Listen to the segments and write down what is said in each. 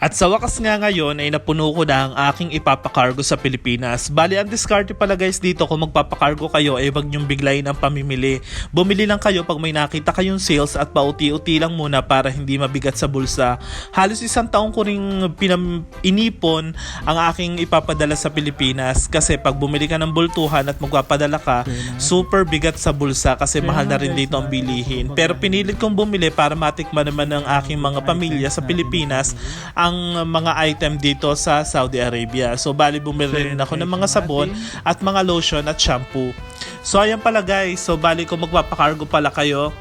At sa wakas nga ngayon ay napuno ko na ang aking ipapakargo sa Pilipinas. Bali, ang diskarte pala guys dito kung magpapakargo kayo ay wag niyong biglayin ang pamimili. Bumili lang kayo pag may nakita kayong sales at pauti-uti lang muna para hindi mabigat sa bulsa. Halos isang taong ko ring pinam- inipon ang aking ipapadala sa Pilipinas kasi pag bumili ka ng bultuhan at magpapadala ka, super bigat sa bulsa kasi mahal na rin dito ang bilihin. Pero pinilit kong bumili para matikman naman ng aking mga pamilya sa Pilipinas ang mga item dito sa Saudi Arabia. So bali bumili rin ako ng mga sabon at mga lotion at shampoo. So ayan pala guys, so bali kung magpapakargo pala kayo,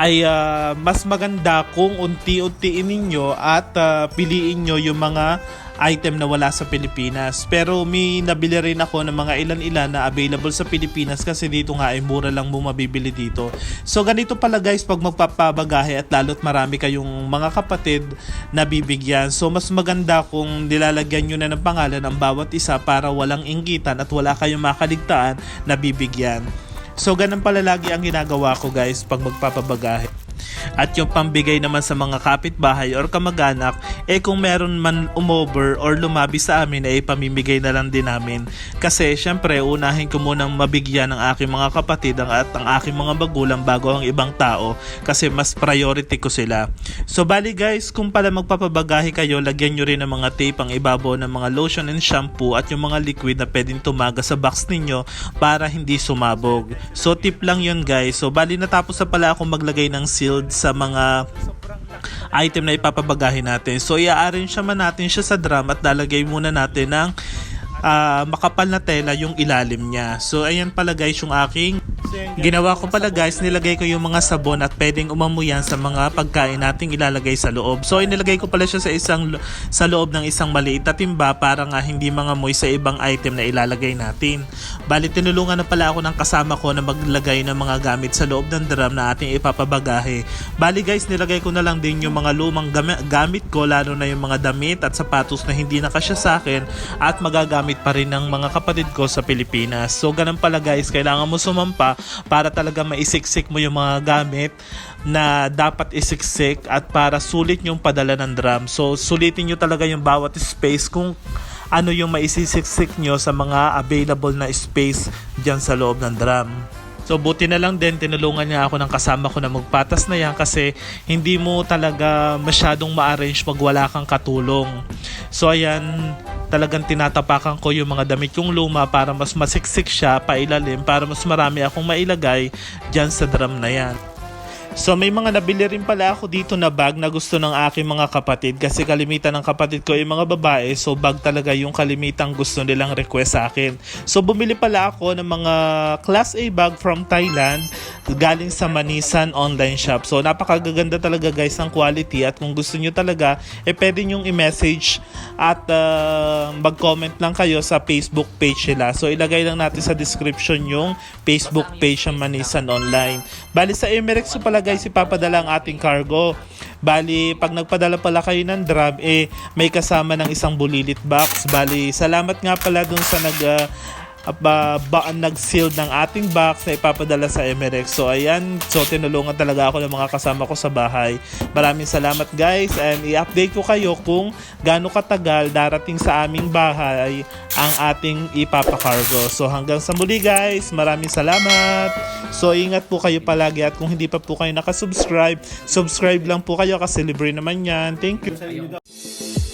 ay ah, mas maganda kung unti-untiin ninyo at ah, piliin nyo yung mga item na wala sa Pilipinas. Pero may nabili rin ako ng mga ilan-ilan na available sa Pilipinas kasi dito nga ay mura lang mo mabibili dito. So ganito pala guys pag magpapabagahe at lalo't marami kayong mga kapatid na bibigyan. So mas maganda kung nilalagyan nyo na ng pangalan ang bawat isa para walang inggitan at wala kayong makaligtaan na bibigyan. So ganun pala lagi ang ginagawa ko guys pag magpapabagahe. At yung pambigay naman sa mga kapitbahay or kamag-anak, eh kung meron man umover or lumabi sa amin, eh pamimigay na lang din namin. Kasi syempre, unahin ko munang mabigyan ng aking mga kapatid at ang aking mga magulang bago ang ibang tao kasi mas priority ko sila. So bali guys, kung pala magpapabagahe kayo, lagyan nyo rin ng mga tape ang ibabaw ng mga lotion and shampoo at yung mga liquid na pwedeng tumaga sa box ninyo para hindi sumabog. So tip lang yun guys. So bali natapos na pala ako maglagay ng sealed sa mga item na ipapabagahin natin. So i-arrange naman natin siya sa drum at lalagay muna natin ng ah, makapal na tela yung ilalim niya. So ayan pala guys yung aking Ginawa ko pala guys, nilagay ko yung mga sabon at pwedeng umamuyan sa mga pagkain nating ilalagay sa loob. So inilagay ko pala siya sa isang sa loob ng isang maliit na timba para nga hindi mangamoy sa ibang item na ilalagay natin. Bali tinulungan na pala ako ng kasama ko na maglagay ng mga gamit sa loob ng drum na ating ipapabagahe. Bali guys, nilagay ko na lang din yung mga lumang gami- gamit ko lalo na yung mga damit at sapatos na hindi nakasya sa akin at magagamit pa rin ng mga kapatid ko sa Pilipinas. So ganun pala guys, kailangan mo sumampa para talaga maisiksik mo yung mga gamit na dapat isiksik at para sulit yung padala ng drum. So sulitin nyo talaga yung bawat space kung ano yung maisisiksik nyo sa mga available na space dyan sa loob ng drum. So buti na lang din tinulungan niya ako ng kasama ko na magpatas na yan kasi hindi mo talaga masyadong ma-arrange pag wala kang katulong. So ayan, talagang tinatapakan ko yung mga damit kong luma para mas masiksik siya pailalim para mas marami akong mailagay dyan sa drum na yan. So may mga nabili rin pala ako dito na bag na gusto ng aking mga kapatid kasi kalimitan ng kapatid ko ay mga babae so bag talaga yung kalimitang gusto nilang request sa akin. So bumili pala ako ng mga class A bag from Thailand galing sa Manisan online shop. So napakagaganda talaga guys ang quality at kung gusto nyo talaga eh pwede nyong i-message at uh, mag-comment lang kayo sa Facebook page nila. So ilagay lang natin sa description yung Facebook page ng Manisan online. Bali sa Emirates pala guys ipapadala ang ating cargo. Bali, pag nagpadala pala kayo ng drum, eh, may kasama ng isang bulilit box. Bali, salamat nga pala dun sa nag, ah, ba, ba, nag-seal ng ating box na ipapadala sa Emirates. So, ayan. So, tinulungan talaga ako ng mga kasama ko sa bahay. Maraming salamat guys. And i-update ko kayo kung gaano katagal darating sa aming bahay ang ating ipapakargo. So, hanggang sa muli guys. Maraming salamat. So, ingat po kayo palagi. At kung hindi pa po kayo nakasubscribe, subscribe lang po kayo kasi libre naman yan. Thank you.